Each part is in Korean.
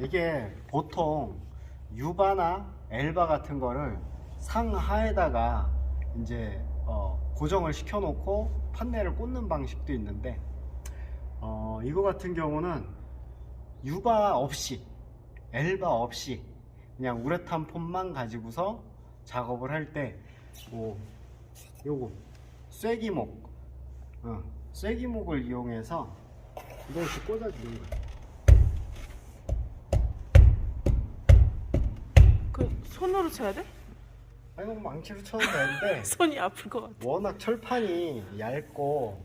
이게 보통 유바나 엘바 같은 거를 상하에다가 이제 어, 고정을 시켜놓고 판넬을 꽂는 방식도 있는데 어, 이거 같은 경우는 유바 없이 엘바 없이 그냥 우레탄 폼만 가지고서 작업을 할 때 뭐 요거 쐐기목 어, 쐐기목을 이용해서 이것이 꽂아주는 거예요. 손으로 쳐야 돼? 아니 뭐 망치로 쳐도 되는데 손이 아플 것 같아. 워낙 철판이 얇고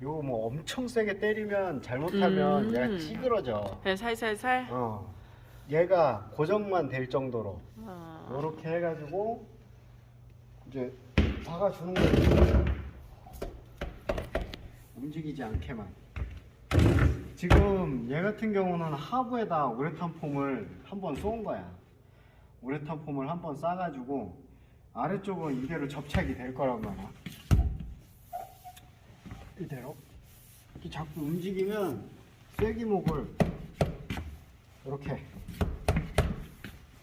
요거 뭐 엄청 세게 때리면 잘못하면 음. 얘가 찌그러져. 그냥 살살살. 어. 얘가 고정만 될 정도로 어. 이렇게 해가지고 이제 박아주는 거예요. 움직이지 않게만. 지금 얘 같은 경우는 하부에다 우레탄 폼을 한번 쏜 거야. 우레탄 폼을 한번 싸가지고 아래쪽은 이대로 접착이 될 거란 말이야. 이대로 이렇게 자꾸 움직이면 쐐기목을 이렇게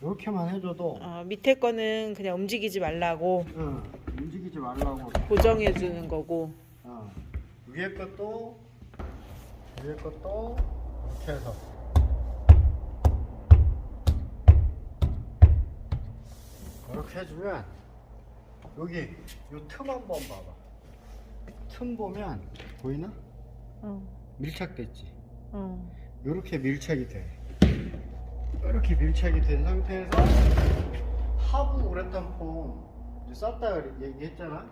이렇게만 해줘도 어, 밑에 거는 그냥 움직이지 말라고 응, 움직이지 말라고 고정해 주는 거고. 어, 위에 것도 위에 것도 이렇게 해서 이렇게 해주면 여기 요 틈 한 번 봐봐 틈 보면 보이나? 어. 밀착됐지 어. 이렇게 밀착이 돼 이렇게 밀착이 된 상태에서 하부 우레탄 폼 이제 쌌다 얘기했잖아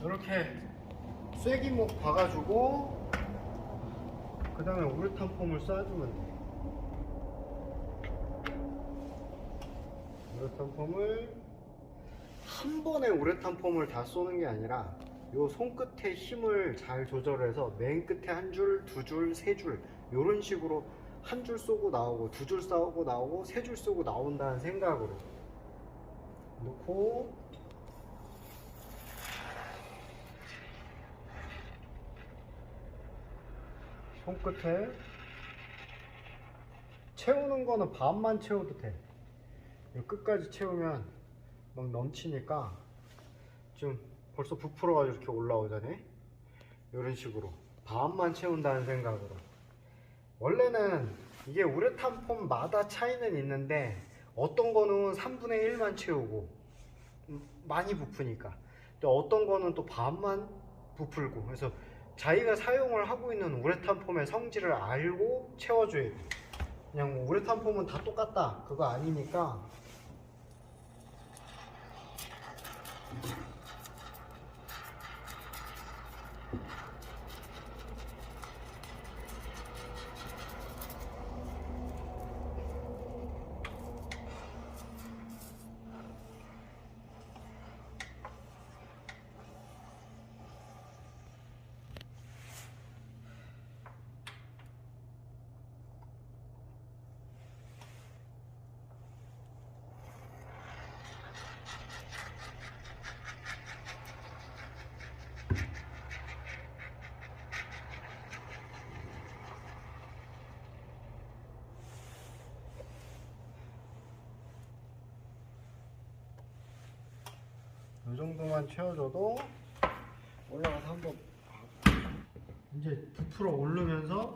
이렇게 쐐기목 박아주고 그 다음에 우레탄 폼을 쏴주면 돼 우레탄 폼을 한 번에 우레탄 폼을 다 쏘는 게 아니라 요 손끝에 힘을 잘 조절해서 맨 끝에 한 줄, 두 줄, 세줄 요런 식으로 한 줄 쏘고 나오고 두 줄 쏘고 나오고 세 줄 쏘고 나온다는 생각으로 놓고 손끝에 채우는 거는 반만 채워도 돼. 이 끝까지 채우면 막 넘치니까 좀 벌써 부풀어가지고 이렇게 올라오잖아요. 이런 식으로 반만 채운다는 생각으로. 원래는 이게 우레탄 폼마다 차이는 있는데 어떤 거는 3분의 1만 채우고 음, 많이 부푸니까 또 어떤 거는 또 반만 부풀고 그래서 자기가 사용을 하고 있는 우레탄 폼의 성질을 알고 채워줘야 돼. 그냥 뭐 우레탄 폼은 다 똑같다. 그거 아니니까 이 정도만 채워줘도 올라가서 한번 이제 부풀어 오르면서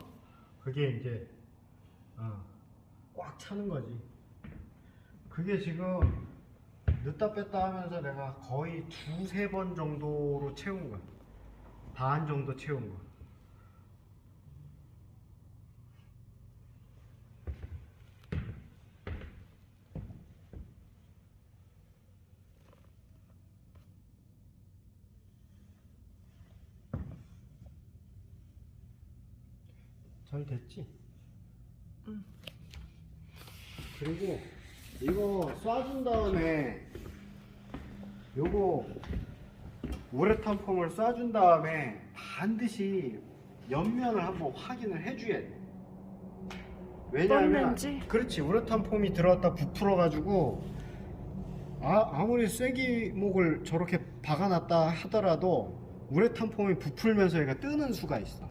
그게 이제 어, 꽉 차는 거지. 그게 지금 넣다 뺐다 하면서 내가 거의 두세 번 정도로 채운 거야. 반 정도 채운 거. 잘 됐지? 응. 그리고 이거 쏴준 다음에 요거 우레탄 폼을 쏴준 다음에 반드시 옆면을 한번 확인을 해줘야 돼. 왜냐하면? 그렇지 우레탄 폼이 들어왔다 부풀어 가지고 아, 아무리 쐐기목을 저렇게 박아놨다 하더라도 우레탄 폼이 부풀면서 얘가 뜨는 수가 있어.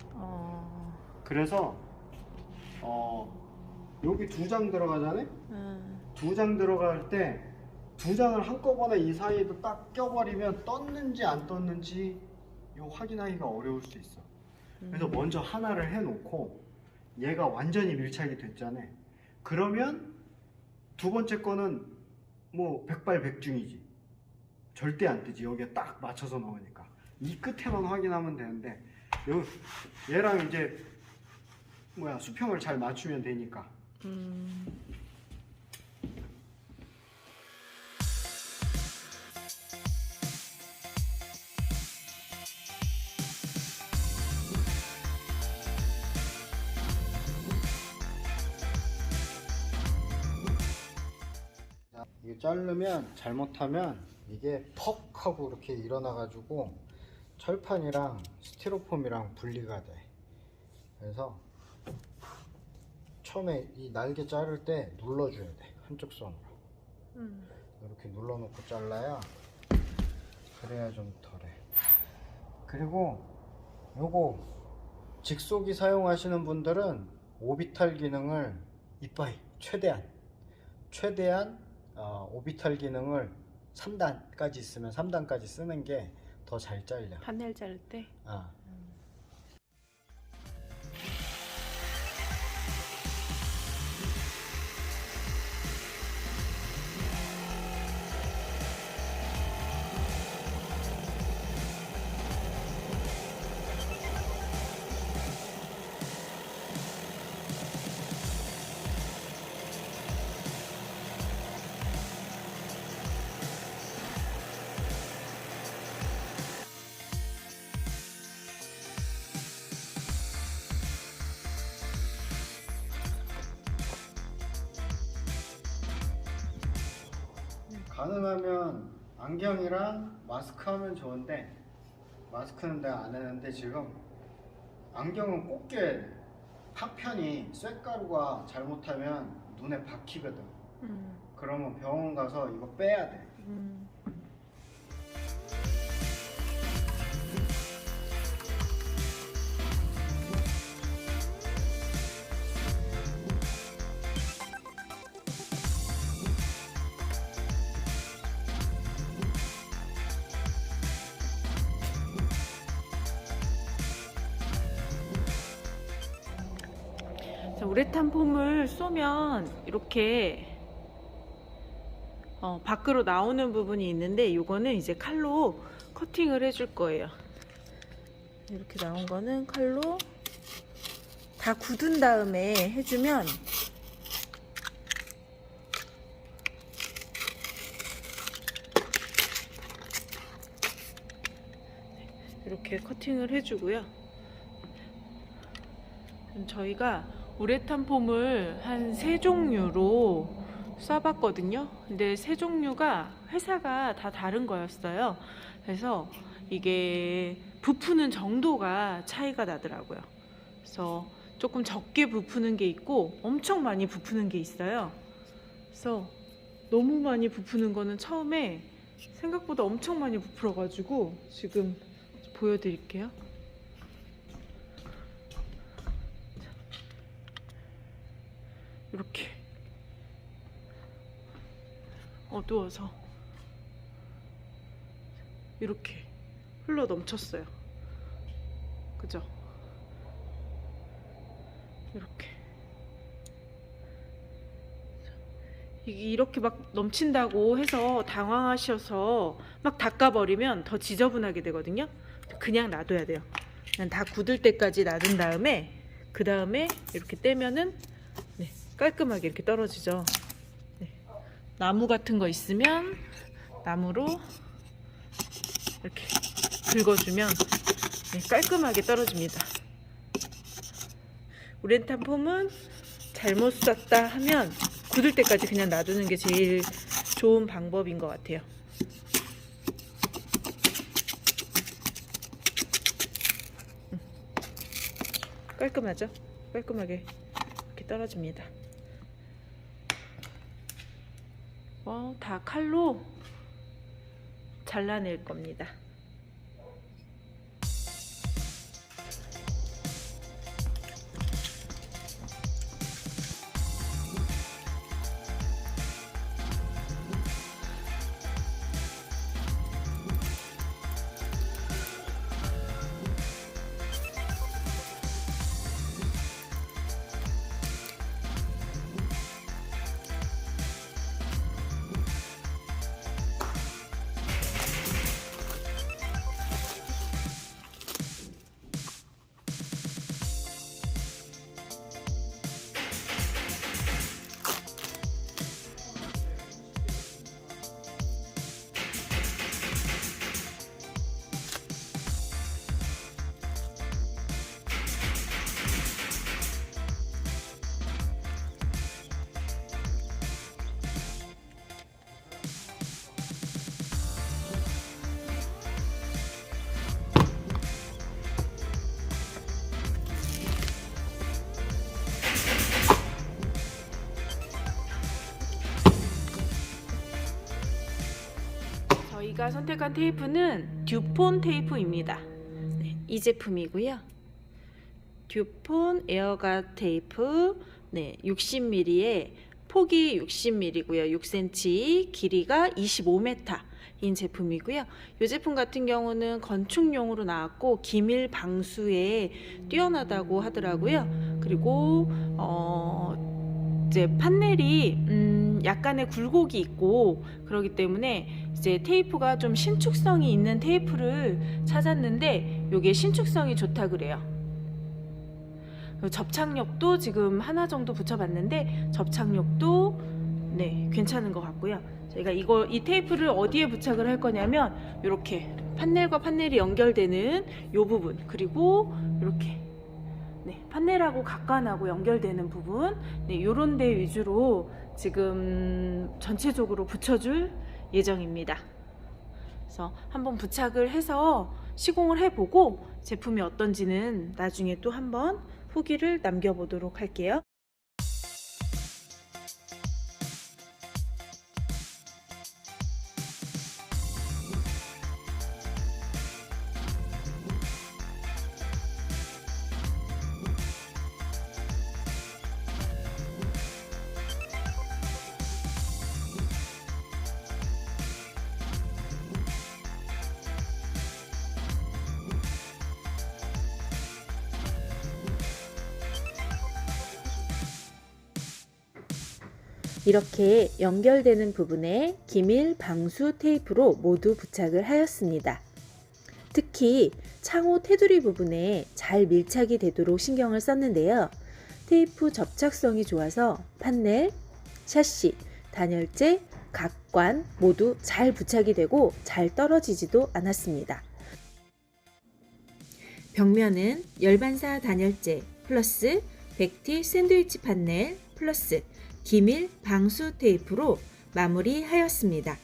어. 그래서 어 여기 두 장 들어가잖아요. 음. 두 장 들어갈 때 두 장을 한꺼번에 이 사이에도 딱 껴버리면 떴는지 안 떴는지 이거 확인하기가 어려울 수 있어. 그래서 먼저 하나를 해놓고 얘가 완전히 밀착이 됐잖아요. 그러면 두 번째 거는 뭐 백발백중이지. 절대 안 뜨지. 여기에 딱 맞춰서 넣으니까. 이 끝에만 확인하면 되는데 요 얘랑 이제 뭐야 수평을 잘 맞추면 되니까. 음. 자, 이게 자르면 잘못하면 이게 퍽 하고 이렇게 일어나 가지고 철판이랑 스티로폼이랑 분리가 돼. 그래서 처음에 이 날개 자를 때 눌러줘야 돼. 한쪽 손으로. 음. 이렇게 눌러놓고 잘라야 그래야 좀 덜해. 그리고 요거 직속이 사용하시는 분들은 오비탈 기능을 이빠이 최대한 최대한 어, 오비탈 기능을 3단까지 있으면 3단까지 쓰는 게 더 잘 잘려. 판넬 자를 때. 아. 가능하면 안경이랑 마스크 하면 좋은데 마스크는 내가 안 했는데 지금 안경은 꼭 껴야 돼. 파편이 쇳가루가 잘못하면 눈에 박히거든. 음. 그러면 병원 가서 이거 빼야 돼. 음. 우레탄 폼을 쏘면 이렇게 어, 밖으로 나오는 부분이 있는데 이거는 이제 칼로 커팅을 해줄 거예요. 이렇게 나온 거는 칼로 다 굳은 다음에 해주면 이렇게 커팅을 해주고요. 저희가 우레탄 폼을 한 세 종류로 쏴봤거든요. 근데 세 종류가 회사가 다 다른 거였어요. 그래서 이게 부푸는 정도가 차이가 나더라고요. 그래서 조금 적게 부푸는 게 있고 엄청 많이 부푸는 게 있어요. 그래서 너무 많이 부푸는 거는 처음에 생각보다 엄청 많이 부풀어가지고 지금 보여드릴게요. 이렇게 어두워서 이렇게 흘러 넘쳤어요. 그죠? 이렇게 이렇게 막 넘친다고 해서 당황하셔서 막 닦아버리면 더 지저분하게 되거든요. 그냥 놔둬야 돼요. 그냥 다 굳을 때까지 놔둔 다음에 그 다음에 이렇게 떼면은 네, 깔끔하게 이렇게 떨어지죠. 네. 나무 같은 거 있으면 나무로 이렇게 긁어주면 네, 깔끔하게 떨어집니다. 우렌탄 폼은 잘못 쐈다 하면 굳을 때까지 그냥 놔두는 게 제일 좋은 방법인 것 같아요. 음. 깔끔하죠? 깔끔하게 이렇게 떨어집니다. 어, 다 칼로 잘라낼 겁니다. 저희가 선택한 테이프는 듀폰 테이프입니다. 네, 이 제품이고요. 듀폰 에어가 테이프 네, 60mm에 폭이 60mm고요. 6cm, 길이가 25m. 인 제품이고요. 이 제품 같은 경우는 건축용으로 나왔고 기밀 방수에 뛰어나다고 하더라고요. 그리고 어 이제 판넬이 음 약간의 굴곡이 있고 그러기 때문에 이제 테이프가 좀 신축성이 있는 테이프를 찾았는데 이게 신축성이 좋다 그래요. 접착력도 지금 하나 정도 붙여봤는데 접착력도 네 괜찮은 것 같고요. 저희가 이거 이 테이프를 어디에 부착을 할 거냐면 이렇게 판넬과 판넬이 연결되는 이 부분 그리고 이렇게 네, 판넬하고 각관하고 연결되는 부분 네, 요런 데 위주로 지금 전체적으로 붙여줄 예정입니다. 그래서 한번 부착을 해서 시공을 해보고 제품이 어떤지는 나중에 또 한번 후기를 남겨보도록 할게요. 이렇게 연결되는 부분에 기밀 방수 테이프로 모두 부착을 하였습니다. 특히 창호 테두리 부분에 잘 밀착이 되도록 신경을 썼는데요. 테이프 접착성이 좋아서 판넬, 샤시, 단열재, 각관 모두 잘 부착이 되고 잘 떨어지지도 않았습니다. 벽면은 열반사 단열재 플러스 백티 샌드위치 판넬 플러스 기밀 방수 테이프로 마무리하였습니다.